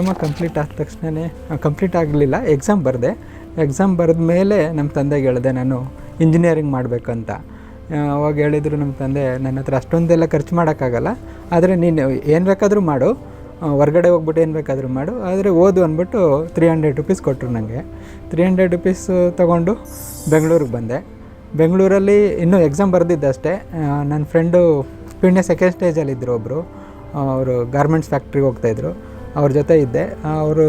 Diploma complete ಆದ ತಕ್ಷಣವೇ complete ಆಗಲಿಲ್ಲ ಎಕ್ಸಾಮ್ ಬರೆದೆ. ಎಕ್ಸಾಮ್ ಬರೆದ ಮೇಲೆ ನಮ್ಮ ತಂದೆಗೆ ಹೇಳಿದೆ, ನಾನು ಇಂಜಿನಿಯರಿಂಗ್ ಮಾಡಬೇಕಂತ. ಅವಾಗ ಹೇಳಿದರು ನಮ್ಮ ತಂದೆ, ನನ್ನ ಹತ್ರ ಅಷ್ಟೊಂದೆಲ್ಲ ಖರ್ಚು ಮಾಡೋಕ್ಕಾಗಲ್ಲ, ಆದರೆ ನೀನು ಏನು ಬೇಕಾದರೂ ಮಾಡು. ಹೊರ್ಗಡೆ ಹೋಗ್ಬಿಟ್ಟು ಏನು ಬೇಕಾದರೂ ಮಾಡು. ಆದರೆ ಓದು ಅಂದ್ಬಿಟ್ಟು ತ್ರೀ ಹಂಡ್ರೆಡ್ ರುಪೀಸ್ ಕೊಟ್ಟರು ನನಗೆ ತ್ರೀ ಹಂಡ್ರೆಡ್ ರುಪೀಸ್ ತೊಗೊಂಡು ಬೆಂಗಳೂರಿಗೆ ಬಂದೆ. ಬೆಂಗಳೂರಲ್ಲಿ ಇನ್ನೂ ಎಕ್ಸಾಮ್ ಬರೆದಿದ್ದೆ ಅಷ್ಟೇ. ನನ್ನ ಫ್ರೆಂಡು ಪಿಣ್ಣೆ ಸೆಕೆಂಡ್ ಸ್ಟೇಜಲ್ಲಿದ್ದರು ಒಬ್ಬರು ಅವರು ಗಾರ್ಮೆಂಟ್ಸ್ ಫ್ಯಾಕ್ಟ್ರಿಗೆ ಹೋಗ್ತಾಯಿದ್ರು ಅವ್ರ ಜೊತೆ ಇದ್ದೆ. ಅವರು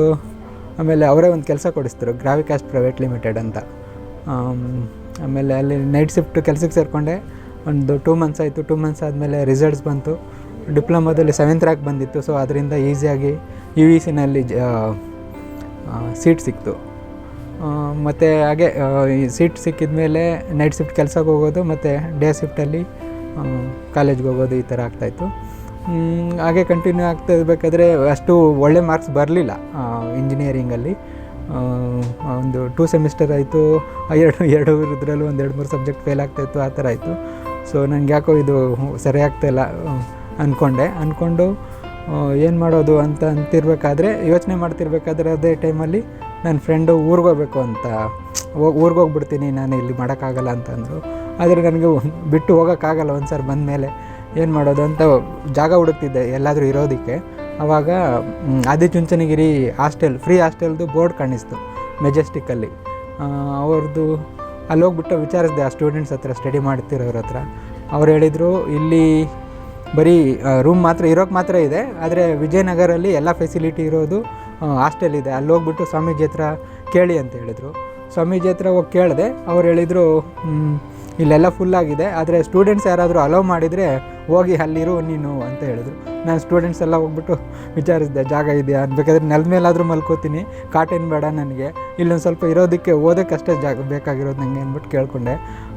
ಆಮೇಲೆ ಅವರೇ ಒಂದು ಕೆಲಸ ಕೊಡಿಸ್ತಾರೆ ಗ್ರಾವಿಕಾಸ್ಟ್ ಪ್ರೈವೇಟ್ ಲಿಮಿಟೆಡ್ ಅಂತ. ಆಮ್, ಆಮೇಲೆ ಅಲ್ಲಿ ನೈಟ್ ಶಿಫ್ಟ್ ಕೆಲಸಕ್ಕೆ ಸೇರಿಕೊಂಡೆ. ಒಂದು ಟೂ ಮಂತ್ಸ್ ಆಯಿತು. ಟೂ ಮಂತ್ಸ್ ಆದಮೇಲೆ ರಿಸಲ್ಟ್ಸ್ ಬಂತು. ಡಿಪ್ಲೊಮಾದಲ್ಲಿ ಸೆವೆಂತ್ ರ್ಯಾಂಕ್ ಬಂದಿತ್ತು. ಸೊ ಅದರಿಂದ ಈಸಿಯಾಗಿ ಯು ಇ ಸಿನಲ್ಲಿ ಸೀಟ್ ಸಿಕ್ತು. ಮತ್ತು ಹಾಗೆ ಸೀಟ್ ಸಿಕ್ಕಿದ ಮೇಲೆ ನೈಟ್ ಶಿಫ್ಟ್ ಕೆಲಸಕ್ಕೆ ಹೋಗೋದು ಮತ್ತು ಡೇ ಶಿಫ್ಟಲ್ಲಿ ಕಾಲೇಜ್ಗೆ ಹೋಗೋದು ಈ ಥರ ಆಗ್ತಾಯಿತ್ತು ಹಾಗೆ ಕಂಟಿನ್ಯೂ ಆಗ್ತಾ ಇರಬೇಕಾದ್ರೆ ಅಷ್ಟು ಒಳ್ಳೆ ಮಾರ್ಕ್ಸ್ ಬರಲಿಲ್ಲ ಇಂಜಿನಿಯರಿಂಗಲ್ಲಿ ಒಂದು ಟೂ ಸೆಮಿಸ್ಟರ್ ಆಯಿತು ಎರಡು ಎರಡು ಇದ್ರಲ್ಲೂ ಒಂದು ಎರಡು ಮೂರು ಸಬ್ಜೆಕ್ಟ್ ಫೇಲ್ ಆಗ್ತಾಯಿತ್ತು ಆ ಥರ ಆಯಿತು. ಸೊ ನನಗೆ ಯಾಕೋ ಇದು ಸರಿ ಆಗ್ತಾಯಿಲ್ಲ ಅಂದ್ಕೊಂಡೆ ಅಂದ್ಕೊಂಡು ಏನು ಮಾಡೋದು ಅಂತ ಅಂತಿರ್ಬೇಕಾದ್ರೆ, ಯೋಚನೆ ಮಾಡ್ತಿರ್ಬೇಕಾದ್ರೆ ಅದೇ ಟೈಮಲ್ಲಿ ನನ್ನ ಫ್ರೆಂಡು ಊರಿಗೆ ಹೋಗ್ಬೇಕು ಅಂತ ಊರಿಗೆ ಹೋಗ್ಬಿಡ್ತೀನಿ ನಾನು ಇಲ್ಲಿ ಮಾಡೋಕ್ಕಾಗಲ್ಲ ಅಂತಂದರು ಆದರೆ ನನಗೆ ಬಿಟ್ಟು ಹೋಗೋಕ್ಕಾಗಲ್ಲ ಒಂದು ಸಾರಿ ಬಂದ ಮೇಲೆ ಏನು ಮಾಡೋದು ಅಂತ ಜಾಗ ಹುಡುಕ್ತಿದ್ದೆ ಎಲ್ಲಾದರೂ ಇರೋದಕ್ಕೆ. ಆವಾಗ ಆದಿಚುಂಚನಗಿರಿ ಹಾಸ್ಟೆಲ್ ಫ್ರೀ ಹಾಸ್ಟೆಲ್ದು ಬೋರ್ಡ್ ಕಾಣಿಸ್ತು ಮೆಜೆಸ್ಟಿಕ್ಕಲ್ಲಿ ಅವ್ರದ್ದು ಅಲ್ಲಿ ಹೋಗ್ಬಿಟ್ಟು ವಿಚಾರಿಸಿದೆ ಆ ಸ್ಟೂಡೆಂಟ್ಸ್ ಹತ್ರ ಸ್ಟಡಿ ಮಾಡ್ತಿರೋರ ಹತ್ರ. ಅವ್ರು ಹೇಳಿದರು ಇಲ್ಲಿ ಬರೀ ರೂಮ್ ಮಾತ್ರ ಇರೋಕ್ಕೆ ಮಾತ್ರ ಇದೆ ಆದರೆ ವಿಜಯನಗರಲ್ಲಿ ಎಲ್ಲ ಫೆಸಿಲಿಟಿ ಇರೋದು ಹಾಸ್ಟೆಲ್ ಇದೆ. ಅಲ್ಲಿ ಹೋಗ್ಬಿಟ್ಟು ಸ್ವಾಮೀಜಿ ಹತ್ರ ಕೇಳಿ ಅಂತ ಹೇಳಿದರು. ಸ್ವಾಮೀಜಿ ಹತ್ರ ಹೋಗಿ ಕೇಳಿದೆ ಅವ್ರು ಹೇಳಿದರು "ಹ್ಮ್, ಇಲ್ಲೆಲ್ಲ ಫುಲ್ ಆಗಿದೆ. ಆದರೆ ಸ್ಟೂಡೆಂಟ್ಸ್ ಯಾರಾದರೂ ಅಲೋ ಮಾಡಿದರೆ ಹೋಗಿ ಅಲ್ಲಿರು, ನೀನು ಅಂತ ಹೇಳಿದ್ರು. ನಾನು ಸ್ಟೂಡೆಂಟ್ಸ್ ಎಲ್ಲ ಹೋಗ್ಬಿಟ್ಟು ವಿಚಾರಿಸಿದೆ, ಜಾಗ ಇದೆಯಾ? ಬೇಕಾದ್ರೆ ನೆಲದ ಮೇಲಾದರೂ ಮಲ್ಕೋತೀನಿ. ಕಾಟೇನು ಬೇಡ ನನಗೆ. ಇಲ್ಲೊಂದು ಸ್ವಲ್ಪ ಇರೋದಕ್ಕೆ ಓದೋಕ್ಕಷ್ಟೇ ಜಾಗ ಬೇಕಾಗಿರೋದು ನನಗೆ ಅಂದ್ಬಿಟ್ಟು ಕೇಳ್ಕೊಂಡೆ.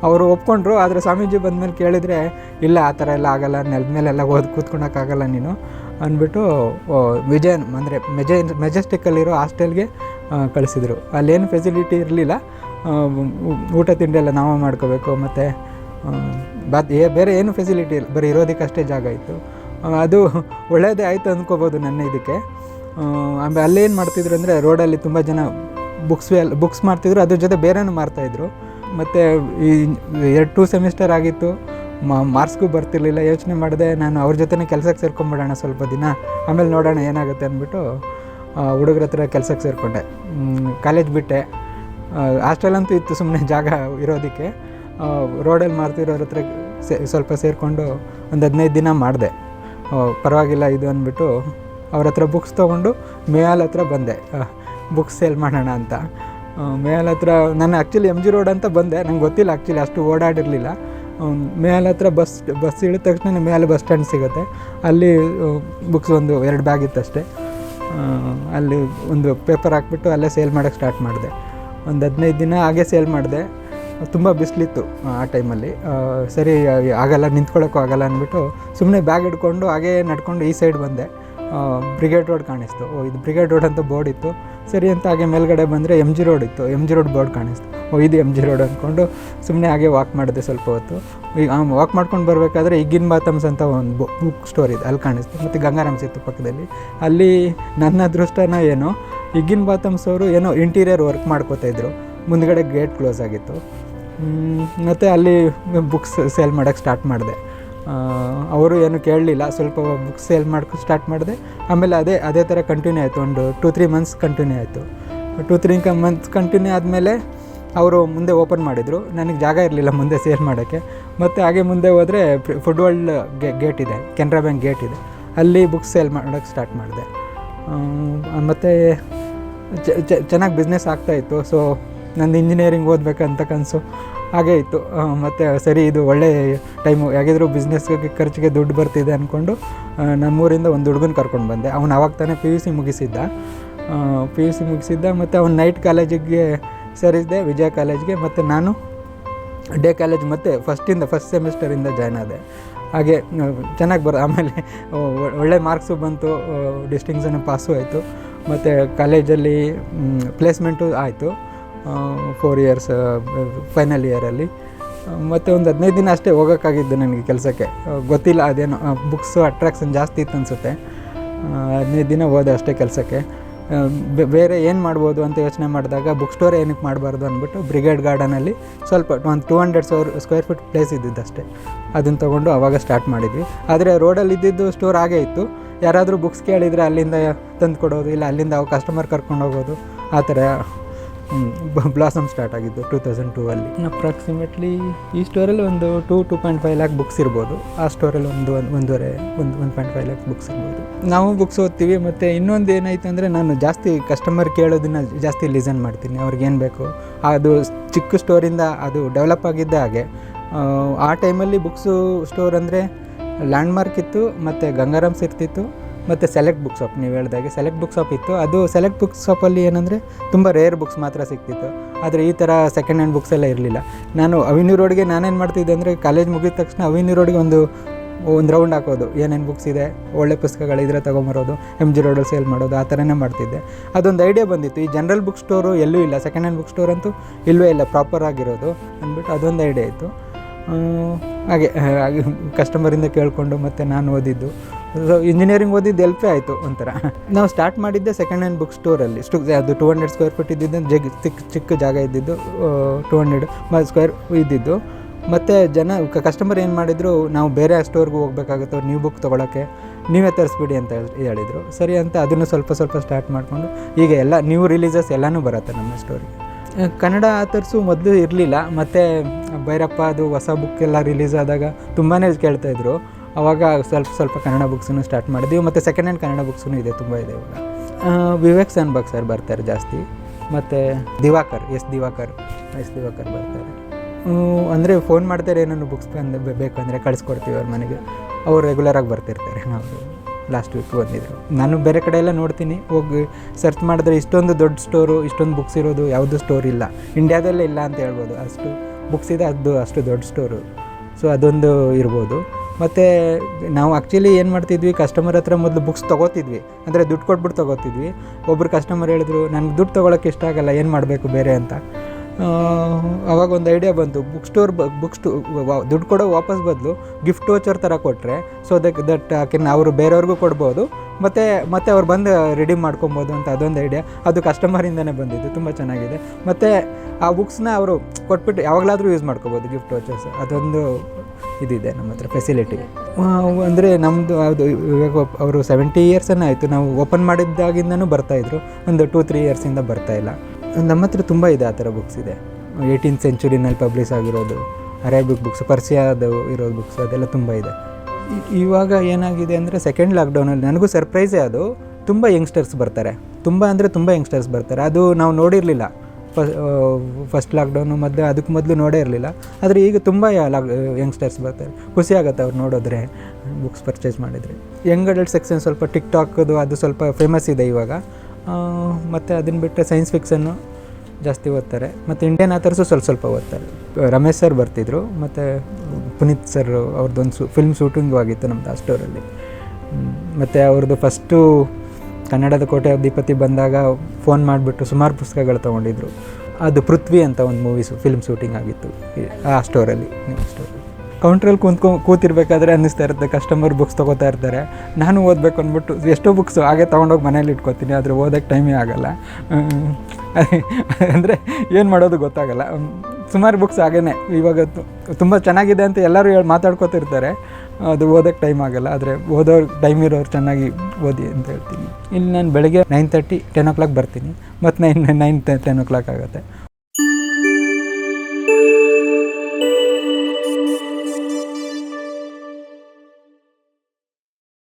ಅವರು ಒಪ್ಕೊಂಡ್ರು, ಆದರೆ ಸ್ವಾಮೀಜಿ ಬಂದಮೇಲೆ ಕೇಳಿದರೆ, ಇಲ್ಲ, ಆ ಥರ ಎಲ್ಲ ಆಗಲ್ಲ, ನೆಲದ ಮೇಲೆಲ್ಲ ಓದಿ ಕೂತ್ಕೊಳಕ್ಕಾಗಲ್ಲ ನೀನು. ಅಂದ್ಬಿಟ್ಟು ವಿಜಯನ್, ಅಂದರೆ ಮೆಜೆ ಮೆಜೆಸ್ಟಿಕ್ಕಲ್ಲಿರೋ ಹಾಸ್ಟೆಲ್ಗೆ ಕಳಿಸಿದರು. ಅಲ್ಲೇನು ಫೆಸಿಲಿಟಿ ಇರಲಿಲ್ಲ. ಊಟ ತಿಂಡಿ ಎಲ್ಲ ನಾವೇ ಮಾಡ್ಕೋಬೇಕು, ಮತ್ತು ಬಾತ್ ಬೇರೆ ಏನು ಫೆಸಿಲಿಟಿ ಇಲ್ಲ. ಬರೀ ಇರೋದಕ್ಕೆ ಅಷ್ಟೇ ಜಾಗ ಇತ್ತು. ಅದು ಒಳ್ಳೆಯದೇ ಆಯಿತು ಅಂದ್ಕೋಬೋದು ನನ್ನ ಇದಕ್ಕೆ. ಆಮೇಲೆ ಅಲ್ಲೇನು ಮಾಡ್ತಿದ್ರು ಅಂದರೆ ರೋಡಲ್ಲಿ ತುಂಬ ಜನ ಬುಕ್ಸ್ ಬುಕ್ಸ್ ಮಾಡ್ತಿದ್ರು. ಅದ್ರ ಜೊತೆ ಬೇರೆನೂ ಮಾರ್ತಾಯಿದ್ರು ಮತ್ತು ಈ ಎರಡು ಟೂ ಸೆಮಿಸ್ಟರ್ ಆಗಿತ್ತು. ಮಾರ್ಕ್ಸ್ಗೂ ಬರ್ತಿರ್ಲಿಲ್ಲ. ಯೋಚನೆ ಮಾಡಿದೆ, ನಾನು ಅವ್ರ ಜೊತೆನೇ ಕೆಲಸಕ್ಕೆ ಸೇರ್ಕೊಂಬಿಡೋಣ ಸ್ವಲ್ಪ ದಿನ. ಆಮೇಲೆ ನೋಡೋಣ ಏನಾಗುತ್ತೆ ಅಂದ್ಬಿಟ್ಟು ಹುಡುಗರ ಹತ್ರ ಕೆಲಸಕ್ಕೆ ಸೇರಿಕೊಂಡೆ. ಕಾಲೇಜ್ ಬಿಟ್ಟೆ. ಹಾಸ್ಟೆಲ್ ಅಂತೂ ಇತ್ತು ಸುಮ್ಮನೆ ಜಾಗ ಇರೋದಕ್ಕೆ. ರೋಡಲ್ಲಿ ಮಾರ್ತಿರೋರ ಹತ್ರ ಸೇ, ಸ್ವಲ್ಪ ಸೇರಿಕೊಂಡು ಒಂದು ಹದಿನೈದು ದಿನ ಮಾಡಿದೆ. ಪರವಾಗಿಲ್ಲ ಇದು ಅಂದ್ಬಿಟ್ಟು ಅವ್ರ ಹತ್ರ ಬುಕ್ಸ್ ತೊಗೊಂಡು ಮೇಲ್ ಹತ್ರ ಬಂದೆ. ಬುಕ್ಸ್ ಸೇಲ್ ಮಾಡೋಣ ಅಂತ. ಮೇಲ್ ಹತ್ರ ನಾನು ಆ್ಯಕ್ಚುಲಿ ಎಂ ಜಿ ರೋಡ್ ಅಂತ ಬಂದೆ. ನಂಗೆ ಗೊತ್ತಿಲ್ಲ ಆ್ಯಕ್ಚುಲಿ ಅಷ್ಟು ಓಡಾಡಿರಲಿಲ್ಲ. ಮೇಲ್ ಹತ್ರ ಬಸ್ ಬಸ್ ಇಳಿದ ತಕ್ಷಣ ಮೇಲೆ ಬಸ್ ಸ್ಟ್ಯಾಂಡ್ ಸಿಗುತ್ತೆ. ಅಲ್ಲಿ ಬುಕ್ಸ್ ಒಂದು ಎರಡು ಬ್ಯಾಗ್ ಇತ್ತಷ್ಟೇ. ಅಲ್ಲಿ ಒಂದು ಪೇಪರ್ ಹಾಕ್ಬಿಟ್ಟು ಅಲ್ಲೇ ಸೇಲ್ ಮಾಡೋಕ್ಕೆ ಸ್ಟಾರ್ಟ್ ಮಾಡಿದೆ. ಒಂದು ಹದಿನೈದು ದಿನ ಹಾಗೆ ಸೇಲ್ ಮಾಡಿದೆ. ತುಂಬ ಬಿಸಿಲಿತ್ತು, ಆ ಟೈಮಲ್ಲಿ. ಸರಿ ಆಗಲ್ಲ, ನಿಂತ್ಕೊಳ್ಳೋಕ್ಕೂ ಆಗಲ್ಲ ಅಂದ್ಬಿಟ್ಟು ಸುಮ್ಮನೆ ಬ್ಯಾಗ್ ಹಿಡ್ಕೊಂಡು ಹಾಗೇ ನಡ್ಕೊಂಡು ಈ ಸೈಡ್ ಬಂದೆ. ಬ್ರಿಗೇಡ್ ರೋಡ್ ಕಾಣಿಸ್ತು. ಓ, ಇದು ಬ್ರಿಗೇಡ್ ರೋಡ್ ಅಂತ ಬೋರ್ಡ್ ಇತ್ತು. ಸರಿ ಅಂತ ಹಾಗೆ ಮೇಲ್ಗಡೆ ಬಂದರೆ ಎಂ ಜಿ ರೋಡ್ ಇತ್ತು. ಎಂ ಜಿ ರೋಡ್ ಬೋರ್ಡ್ ಕಾಣಿಸ್ತು. ಓ, ಇದು ಎಂ ಜಿ ರೋಡ್ ಅಂದ್ಕೊಂಡು ಸುಮ್ಮನೆ ಹಾಗೆ ವಾಕ್ ಮಾಡಿದೆ ಸ್ವಲ್ಪ ಹೊತ್ತು. ಈಗ ವಾಕ್ ಮಾಡ್ಕೊಂಡು ಬರಬೇಕಾದ್ರೆ ಈಗಿನ ಬಾತಮ್ಸ್ ಅಂತ ಒಂದು ಬುಕ್ ಸ್ಟೋರ್ ಇದೆ. ಅಲ್ಲಿ ಕಾಣಿಸ್ತು. ಮತ್ತು ಗಂಗಾರಾಮ್ ಇತ್ತು ಪಕ್ಕದಲ್ಲಿ. ಅಲ್ಲಿ ನನ್ನ ಅದೃಷ್ಟನ ಏನೋ ಇಗ್ಗಿನ್ ಬಾತಮ್ಸ್ ಅವರು ಏನೋ ಇಂಟೀರಿಯರ್ ವರ್ಕ್ ಮಾಡ್ಕೋತಾ ಇದ್ರು. ಮುಂದ್ಗಡೆ ಗೇಟ್ ಕ್ಲೋಸ್ ಆಗಿತ್ತು. ಮತ್ತು ಅಲ್ಲಿ ಬುಕ್ಸ್ ಸೇಲ್ ಮಾಡೋಕ್ಕೆ ಸ್ಟಾರ್ಟ್ ಮಾಡಿದೆ. ಅವರು ಏನು ಕೇಳಲಿಲ್ಲ, ಸ್ವಲ್ಪ ಬುಕ್ಸ್ ಸೇಲ್ ಮಾಡ್ಕೊ ಸ್ಟಾರ್ಟ್ ಮಾಡಿದೆ. ಆಮೇಲೆ ಅದೇ ಅದೇ ಥರ ಕಂಟಿನ್ಯೂ ಆಯಿತು. ಒಂದು ಟೂ ತ್ರೀ ಮಂತ್ಸ್ ಕಂಟಿನ್ಯೂ ಆಯಿತು. ಟೂ ತ್ರೀ ಮಂತ್ಸ್ ಕಂಟಿನ್ಯೂ ಆದಮೇಲೆ ಅವರು ಮುಂದೆ ಓಪನ್ ಮಾಡಿದರು. ನನಗೆ ಜಾಗ ಇರಲಿಲ್ಲ ಮುಂದೆ ಸೇಲ್ ಮಾಡೋಕ್ಕೆ. ಮತ್ತು ಹಾಗೆ ಮುಂದೆ ಹೋದರೆ ಫುಡ್ ವರ್ಲ್ಡ್ ಗೇಟ್ ಇದೆ. ಕೆನರಾ ಬ್ಯಾಂಕ್ ಗೇಟ್ ಇದೆ. ಅಲ್ಲಿ ಬುಕ್ಸ್ ಸೇಲ್ ಮಾಡೋಕ್ಕೆ ಸ್ಟಾರ್ಟ್ ಮಾಡಿದೆ. ಮತ್ತು ಚೆನ್ನಾಗಿ ಬಿಸ್ನೆಸ್ ಆಗ್ತಾಯಿತ್ತು ಸೊ ನಂದು ಇಂಜಿನಿಯರಿಂಗ್ ಓದಬೇಕಂತ ಕನಸು ಹಾಗೇ ಇತ್ತು. ಮತ್ತು ಸರಿ, ಇದು ಒಳ್ಳೆ ಟೈಮು ಹೇಗಿದ್ರು ಬಿಸ್ನೆಸ್ಗೆ ಖರ್ಚಿಗೆ ದುಡ್ಡು ಬರ್ತಿದೆ ಅಂದ್ಕೊಂಡು ನಮ್ಮೂರಿಂದ ಒಂದು ಹುಡುಗನ ಕರ್ಕೊಂಡು ಬಂದೆ. ಅವನು ಅವಾಗ ತಾನೇ ಪಿ ಯು ಸಿ ಮುಗಿಸಿದ್ದ. ಪಿ ಯು ಸಿ ಮುಗಿಸಿದ್ದ ಮತ್ತು ಅವ್ನು ನೈಟ್ ಕಾಲೇಜಿಗೆ ಸೇರಿಸಿದೆ, ವಿಜಯ ಕಾಲೇಜ್ಗೆ ಮತ್ತು ನಾನು ಡೇ ಕಾಲೇಜ್ ಮತ್ತು ಫಸ್ಟಿಂದ ಫಸ್ಟ್ ಸೆಮಿಸ್ಟರಿಂದ ಜಾಯ್ನ್ ಆದೆ. ಹಾಗೆ ಚೆನ್ನಾಗಿ ಬರ, ಆಮೇಲೆ ಒಳ್ಳೆ ಮಾರ್ಕ್ಸು ಬಂತು. ಡಿಸ್ಟಿಂಕ್ಷನ್ ಪಾಸು ಆಯಿತು. ಮತ್ತು ಕಾಲೇಜಲ್ಲಿ ಪ್ಲೇಸ್ಮೆಂಟು ಆಯಿತು. ಫೋರ್ ಇಯರ್ಸ್ ಫೈನಲ್ ಇಯರಲ್ಲಿ ಮತ್ತು ಒಂದು ಹದಿನೈದು ದಿನ ಅಷ್ಟೇ ಹೋಗೋಕ್ಕಾಗಿದ್ದು ನನಗೆ ಕೆಲಸಕ್ಕೆ. ಗೊತ್ತಿಲ್ಲ ಅದೇನೋ ಬುಕ್ಸು ಅಟ್ರಾಕ್ಷನ್ ಜಾಸ್ತಿ ಇತ್ತು ಅನಿಸುತ್ತೆ. ಹದಿನೈದು ದಿನ ಹೋದೆ ಅಷ್ಟೇ ಕೆಲಸಕ್ಕೆ. ಬೇರೆ ಏನು ಮಾಡ್ಬೋದು ಅಂತ ಯೋಚನೆ ಮಾಡಿದಾಗ ಬುಕ್ ಸ್ಟೋರ್ ಏನಕ್ಕೆ ಮಾಡಬಾರ್ದು ಅಂದ್ಬಿಟ್ಟು ಬ್ರಿಗೇಡ್ ಗಾರ್ಡನಲ್ಲಿ ಸ್ವಲ್ಪ ಒಂದು ಟೂ ಹಂಡ್ರೆಡ್ ಸಾವಿರ ಸ್ಕ್ವೇರ್ ಫೀಟ್ ಪ್ಲೇಸ್ ಇದ್ದಿದ್ದು ಅಷ್ಟೇ ಅದನ್ನು ತೊಗೊಂಡು ಅವಾಗ ಸ್ಟಾರ್ಟ್ ಮಾಡಿದ್ವಿ. ಆದರೆ ರೋಡಲ್ಲಿ ಇದ್ದಿದ್ದು ಸ್ಟೋರ್ ಆಗೇ ಇತ್ತು. ಯಾರಾದರೂ ಬುಕ್ಸ್ ಕೇಳಿದರೆ ಅಲ್ಲಿಂದ ತಂದು ಕೊಡೋದು ಇಲ್ಲ ಅಲ್ಲಿಂದ ಅವು ಕಸ್ಟಮರ್ ಕರ್ಕೊಂಡು ಹೋಗೋದು ಆ ಥರ ಬ್ಲಾಸಮ್ ಸ್ಟಾರ್ಟ್ ಆಗಿದ್ದು ಟೂ ತೌಸಂಡ್ ಟೂ ಅಲ್ಲಿ. ಅಪ್ರಾಕ್ಸಿಮೇಟ್ಲಿ ಈ ಸ್ಟೋರಲ್ಲಿ ಒಂದು two two point five lakh books ಇರ್ಬೋದು. ಆ ಸ್ಟೋರಲ್ಲಿ ಒಂದು ಒಂದು ಒಂದೂವರೆ ಒಂದು one point five lakh books ಇರ್ಬೋದು. ನಾವು ಬುಕ್ಸ್ ಓದ್ತೀವಿ ಮತ್ತು ಇನ್ನೊಂದು ಏನಾಯ್ತು ಅಂದರೆ ನಾನು ಜಾಸ್ತಿ ಕಸ್ಟಮರ್ ಕೇಳೋದನ್ನ ಜಾಸ್ತಿ ಲಿಸನ್ ಮಾಡ್ತೀನಿ. ಅವ್ರಿಗೆ ಏನು ಬೇಕು? ಅದು ಚಿಕ್ಕ ಸ್ಟೋರಿಂದ ಅದು ಡೆವಲಪ್ ಆಗಿದ್ದ ಹಾಗೆ. ಆ ಟೈಮಲ್ಲಿ ಬುಕ್ಸು ಸ್ಟೋರ್ ಅಂದರೆ ಲ್ಯಾಂಡ್ಮಾರ್ಕ್ ಇತ್ತು, ಮತ್ತು ಗಂಗಾರಾಮ್ಸ್ ಇರ್ತಿತ್ತು, ಮತ್ತು ಸೆಲೆಕ್ಟ್ ಬುಕ್ ಶಾಪ್ ನೀವು ಹೇಳ್ದಾಗೆ ಸೆಲೆಕ್ಟ್ ಬುಕ್ ಶಾಪ್ ಇತ್ತು. ಅದು ಸೆಲೆಕ್ಟ್ ಬುಕ್ ಶಾಪಲ್ಲಿ ಏನಂದರೆ ತುಂಬ ರೇರ್ ಬುಕ್ಸ್ ಮಾತ್ರ ಸಿಗ್ತಿತ್ತು. ಆದರೆ ಈ ಥರ ಸೆಕೆಂಡ್ ಹ್ಯಾಂಡ್ ಬುಕ್ಸ್ ಎಲ್ಲ ಇರಲಿಲ್ಲ. ನಾನು ಅವಿನ್ಯೂ ರೋಡ್ಗೆ ನಾನೇನು ಮಾಡ್ತಿದ್ದೆ ಅಂದರೆ ಕಾಲೇಜ್ ಮುಗಿದ ತಕ್ಷಣ ಅವಿನ್ಯೂ ರೋಡ್ಗೆ ಒಂದು ಒಂದು ರೌಂಡ್ ಹಾಕೋದು. ಏನೇನು ಬುಕ್ಸ್ ಇದೆ, ಒಳ್ಳೆ ಪುಸ್ತಕಗಳಿದ್ರೆ ತೊಗೊಂಬರೋದು ಎಂ ಜಿ ರೋಡಲ್ಲಿ ಸೇಲ್ ಮಾಡೋದು, ಆ ಥರನೇ ಮಾಡ್ತಿದ್ದೆ. ಅದೊಂದು ಐಡಿಯಾ ಬಂದಿತ್ತು. ಈ ಜನರಲ್ ಬುಕ್ ಸ್ಟೋರು ಎಲ್ಲೂ ಇಲ್ಲ. ಸೆಕೆಂಡ್ ಹ್ಯಾಂಡ್ ಬುಕ್ ಸ್ಟೋರ್ ಅಂತೂ ಇಲ್ಲವೇ ಇಲ್ಲ ಪ್ರಾಪರ್ ಆಗಿರೋದು ಅಂದ್ಬಿಟ್ಟು ಅದೊಂದು ಐಡಿಯಾ ಇತ್ತು. ಹಾಗೆ ಕಸ್ಟಮರಿಂದ ಕೇಳಿಕೊಂಡು ಮತ್ತು ನಾನು ಓದಿದ್ದು. ಸೊ ಇಂಜಿನಿಯರಿಂಗ್ ಓದಿದ್ದು ಎಲ್ಪೇ ಆಯಿತು ಒಂಥರ. ನಾವು ಸ್ಟಾರ್ಟ್ ಮಾಡಿದ್ದೆ ಸೆಕೆಂಡ್ ಹ್ಯಾಂಡ್ ಬುಕ್ ಸ್ಟೋರಲ್ಲಿ ಇಷ್ಟು, ಅದು ಟೂ ಹಂಡ್ರೆಡ್ ಸ್ಕ್ವೇರ್ ಫೀಟ್ ಇದ್ದಿದ್ದು ಜಗ್ ಚಿಕ್ಕ ಚಿಕ್ಕ ಜಾಗ ಇದ್ದಿದ್ದು ಟೂ ಹಂಡ್ರೆಡ್ ಸ್ಕ್ವೇರ್ ಇದ್ದಿದ್ದು. ಮತ್ತು ಜನ ಕಸ್ಟಮರ್ ಏನು ಮಾಡಿದರು, ನಾವು ಬೇರೆ ಸ್ಟೋರ್ಗೆ ಹೋಗಬೇಕಾಗುತ್ತೆ ನೀವು ಬುಕ್ ತೊಗೊಳಕ್ಕೆ, ನೀವೇ ತರಿಸ್ಬಿಡಿ ಅಂತ ಹೇಳಿ, ಹೇಳಿದರು. ಸರಿ ಅಂತ ಅದನ್ನು ಸ್ವಲ್ಪ ಸ್ವಲ್ಪ ಸ್ಟಾರ್ಟ್ ಮಾಡಿಕೊಂಡು, ಈಗ ಎಲ್ಲ ನ್ಯೂ ರಿಲೀಸಸ್ ಎಲ್ಲನೂ ಬರುತ್ತೆ ನಮ್ಮ ಸ್ಟೋರಿಗೆ ಕನ್ನಡ ಆಥರ್ಸು ಮೊದಲು ಇರಲಿಲ್ಲ, ಮತ್ತು ಭೈರಪ್ಪ ಅದು ಹೊಸ ಬುಕ್ ಎಲ್ಲ ರಿಲೀಸ್ ಆದಾಗ ತುಂಬಾ ಕೇಳ್ತಾಯಿದ್ರು ಅವಾಗ ಸ್ವಲ್ಪ ಸ್ವಲ್ಪ ಕನ್ನಡ ಬುಕ್ಸನ್ನು ಸ್ಟಾರ್ಟ್ ಮಾಡಿದ್ವಿ, ಮತ್ತು ಸೆಕೆಂಡ್ ಹ್ಯಾಂಡ್ ಕನ್ನಡ ಬುಕ್ಸೂ ಇದೆ, ತುಂಬ ಇದೆ ಇವಾಗ. ವಿವೇಕ್ ಸನ್ಬಾಗ್ ಸರ್ ಬರ್ತಾರೆ ಜಾಸ್ತಿ, ಮತ್ತು ದಿವಾಕರ್, ಎಸ್ ದಿವಾಕರ್ ಎಸ್ ದಿವಾಕರ್ ಬರ್ತಾರೆ. ಅಂದರೆ ಫೋನ್ ಮಾಡ್ತಾರೆ ಏನೇನು ಬುಕ್ಸ್ ಬೇಕು ಬೇಕಂದರೆ ಕಳಿಸ್ಕೊಡ್ತೀವಿ ಅವ್ರ ಮನೆಗೆ. ಅವ್ರು ರೆಗ್ಯುಲರಾಗಿ ಬರ್ತಿರ್ತಾರೆ, ನಾವು. ಲಾಸ್ಟ್ ವೀಕ್ ಬಂದಿದ್ರು. ನಾನು ಬೇರೆ ಕಡೆ ಎಲ್ಲ ನೋಡ್ತೀನಿ. ಹೋಗಿ ಸರ್ಚ್ ಮಾಡಿದ್ರೆ ಇಷ್ಟೊಂದು ದೊಡ್ಡ ಸ್ಟೋರು ಇಷ್ಟೊಂದು ಬುಕ್ಸ್ ಇರೋದು ಯಾವುದು ಸ್ಟೋರ್ ಇಲ್ಲ. ಇಂಡ್ಯಾದಲ್ಲೇ ಇಲ್ಲ ಅಂತ ಹೇಳ್ಬೋದು. ಅಷ್ಟು ಬುಕ್ಸ್ ಇದೆ, ಅದು ಅಷ್ಟು ದೊಡ್ಡ ಸ್ಟೋರು ಸೊ ಅದೊಂದು ಇರ್ಬೋದು. ಮತ್ತು ನಾವು ಆ್ಯಕ್ಚುಲಿ ಏನು ಮಾಡ್ತಿದ್ವಿ ಕಸ್ಟಮರ್ ಹತ್ರ ಮೊದಲು ಬುಕ್ಸ್ ತೊಗೋತಿದ್ವಿ. ಅಂದರೆ ದುಡ್ಡು ಕೊಟ್ಬಿಟ್ಟು ತೊಗೋತಿದ್ವಿ. ಒಬ್ಬರು ಕಸ್ಟಮರ್ ಹೇಳಿದ್ರು, ನನಗೆ ದುಡ್ಡು ತೊಗೊಳಕ್ಕೆ ಇಷ್ಟ ಆಗಲ್ಲ, ಏನು ಮಾಡಬೇಕು ಬೇರೆ ಅಂತ? ಅವಾಗ ಒಂದು ಐಡಿಯಾ ಬಂತು. ಬುಕ್ ಸ್ಟೋರ್ ಬುಕ್ ಸ್ಟೋ ದುಡ್ಡು ಕೊಡೋ ವಾಪಸ್ ಬದಲು ಗಿಫ್ಟ್ ವೋಚರ್ ಥರ ಕೊಟ್ಟರೆ ಸೊ ದಟ್ ದಟ್ ಕೆನ್ ಅವರು ಬೇರೆಯವ್ರಿಗೂ ಕೊಡ್ಬೋದು. ಮತ್ತು, ಮತ್ತೆ ಅವ್ರು ಬಂದು ರೆಡಿ ಮಾಡ್ಕೊಬೋದು ಅಂತ ಅದೊಂದು ಐಡಿಯಾ ಅದು ಕಸ್ಟಮರಿಂದನೇ ಬಂದಿದ್ದು. ತುಂಬ ಚೆನ್ನಾಗಿದೆ. ಮತ್ತು ಆ ಬುಕ್ಸ್ನ ಅವರು ಕೊಟ್ಬಿಟ್ಟು ಯಾವಾಗಲಾದರೂ ಯೂಸ್ ಮಾಡ್ಕೋಬೋದು ಗಿಫ್ಟ್ ವೋಚರ್ಸ್ ಅದೊಂದು ಇದಿದೆ ನಮ್ಮ ಹತ್ರ ಫೆಸಿಲಿಟಿ ಅಂದರೆ ನಮ್ಮದು ಅದು ಇವಾಗ ಅವರು ಸೆವೆಂಟಿ ಇಯರ್ಸನ್ನು ಆಯಿತು. ನಾವು ಓಪನ್ ಮಾಡಿದ್ದಾಗಿಂದನೂ ಬರ್ತಾಯಿದ್ರು ಒಂದು ಟೂ ತ್ರೀ ಇಯರ್ಸಿಂದ ಬರ್ತಾ ಇಲ್ಲ. ನಮ್ಮ ಹತ್ರ ತುಂಬ ಇದೆ ಆ ಥರ ಬುಕ್ಸ್ ಇದೆ. ಏಯ್ಟೀನ್ ಸೆಂಚುರಿನಲ್ಲಿ ಪಬ್ಲಿಷ್ ಆಗಿರೋದು ಅರೇಬಿಕ್ ಬುಕ್ಸ್ ಪರ್ಸಿಯಾದ ಇರೋದು ಬುಕ್ಸ್ ಅದೆಲ್ಲ ತುಂಬ ಇದೆ. ಇವಾಗ ಏನಾಗಿದೆ ಅಂದರೆ ಸೆಕೆಂಡ್ ಲಾಕ್ಡೌನಲ್ಲಿ ನನಗೂ ಸರ್ಪ್ರೈಸೇ ಅದು, ತುಂಬ ಯಂಗ್ಸ್ಟರ್ಸ್ ಬರ್ತಾರೆ. ತುಂಬ ಅಂದರೆ ತುಂಬ ಯಂಗ್ಸ್ಟರ್ಸ್ ಬರ್ತಾರೆ. ಅದು ನಾವು ನೋಡಿರಲಿಲ್ಲ. ಫಸ್ಟ್ ಲಾಕ್ಡೌನು ಮಧ್ಯೆ ಅದಕ್ಕೆ ಮೊದಲು ನೋಡೇ ಇರಲಿಲ್ಲ. ಆದರೆ ಈಗ ತುಂಬ ಲಾಕ್ ಯಂಗ್ಸ್ಟರ್ಸ್ ಬರ್ತಾರೆ. ಖುಷಿ ಆಗುತ್ತೆ ಅವ್ರು ನೋಡಿದ್ರೆ ಬುಕ್ಸ್ ಪರ್ಚೇಸ್ ಮಾಡಿದರೆ. ಯಂಗ್ ಅಡಲ್ಟ್ ಸೆಕ್ಷನ್ ಸ್ವಲ್ಪ ಟಿಕ್ ಟಾಕ್ದು ಅದು ಸ್ವಲ್ಪ ಫೇಮಸ್ ಇದೆ ಇವಾಗ. ಮತ್ತು ಅದನ್ನು ಬಿಟ್ಟರೆ ಸೈನ್ಸ್ ಫಿಕ್ಷನ್ನು ಜಾಸ್ತಿ ಓದ್ತಾರೆ. ಮತ್ತು ಇಂಡಿಯನ್ ಆಥರ್ಸು ಸ್ವಲ್ಪ ಸ್ವಲ್ಪ ಓದ್ತಾರೆ. ರಮೇಶ್ ಸರ್ ಬರ್ತಿದ್ರು, ಮತ್ತು ಪುನೀತ್ ಸರ್ ಅವ್ರದ್ದೊಂದು ಸು ಫಿಲ್ಮ್ ಶೂಟಿಂಗು ಆಗಿತ್ತು ನಮ್ಮದು ಆ ಸ್ಟೋರಲ್ಲಿ ಮತ್ತು ಅವ್ರದ್ದು ಫಸ್ಟು ಕನ್ನಡದ ಕೋಟೆ ಅಧಿಪತಿ ಬಂದಾಗ ಫೋನ್ ಮಾಡಿಬಿಟ್ಟು ಸುಮಾರು ಪುಸ್ತಕಗಳು ತೊಗೊಂಡಿದ್ರು. ಅದು ಪೃಥ್ವಿ ಅಂತ ಒಂದು ಮೂವೀಸು ಫಿಲ್ಮ್ ಶೂಟಿಂಗ್ ಆಗಿತ್ತು. ಆ ಸ್ಟೋರಲ್ಲಿ ನಿಮ್ಮ ಸ್ಟೋರಲ್ಲಿ ಕೌಂಟ್ರಲ್ಲಿ ಕುಂತ್ಕೊ ಕೂತಿರ್ಬೇಕಾದ್ರೆ ಅನ್ನಿಸ್ತಾ ಇರುತ್ತೆ ಕಸ್ಟಮರ್ ಬುಕ್ಸ್ ತೊಗೋತಾ ಇರ್ತಾರೆ. ನಾನು ಓದಬೇಕು ಅಂದ್ಬಿಟ್ಟು ಎಷ್ಟೋ ಬುಕ್ಸು ಹಾಗೆ ತೊಗೊಂಡೋಗಿ ಮನೇಲಿ ಇಟ್ಕೊತೀನಿ, ಆದರೆ ಓದೋಕ್ಕೆ ಟೈಮೇ ಆಗೋಲ್ಲ. ಅಂದರೆ ಏನು ಮಾಡೋದು ಗೊತ್ತಾಗಲ್ಲ. ಸುಮಾರು ಬುಕ್ಸ್ ಹಾಗೇ ಇವಾಗ ತುಂಬ ಚೆನ್ನಾಗಿದೆ ಅಂತ ಎಲ್ಲರೂ ಹೇಳಿ ಮಾತಾಡ್ಕೋತಿರ್ತಾರೆ. ಅದು ಓದೋಕ್ಕೆ ಟೈಮ್ ಆಗಲ್ಲ, ಆದರೆ ಓದೋರು ಟೈಮ್ ಇರೋರು ಚೆನ್ನಾಗಿ ಓದಿ ಅಂತ ಹೇಳ್ತೀನಿ. ಇಲ್ಲಿ ನಾನು ಬೆಳಗ್ಗೆ nine thirty ten o'clock ಬರ್ತೀನಿ. ಮತ್ತು nine nine ten o'clock ಆಗುತ್ತೆ.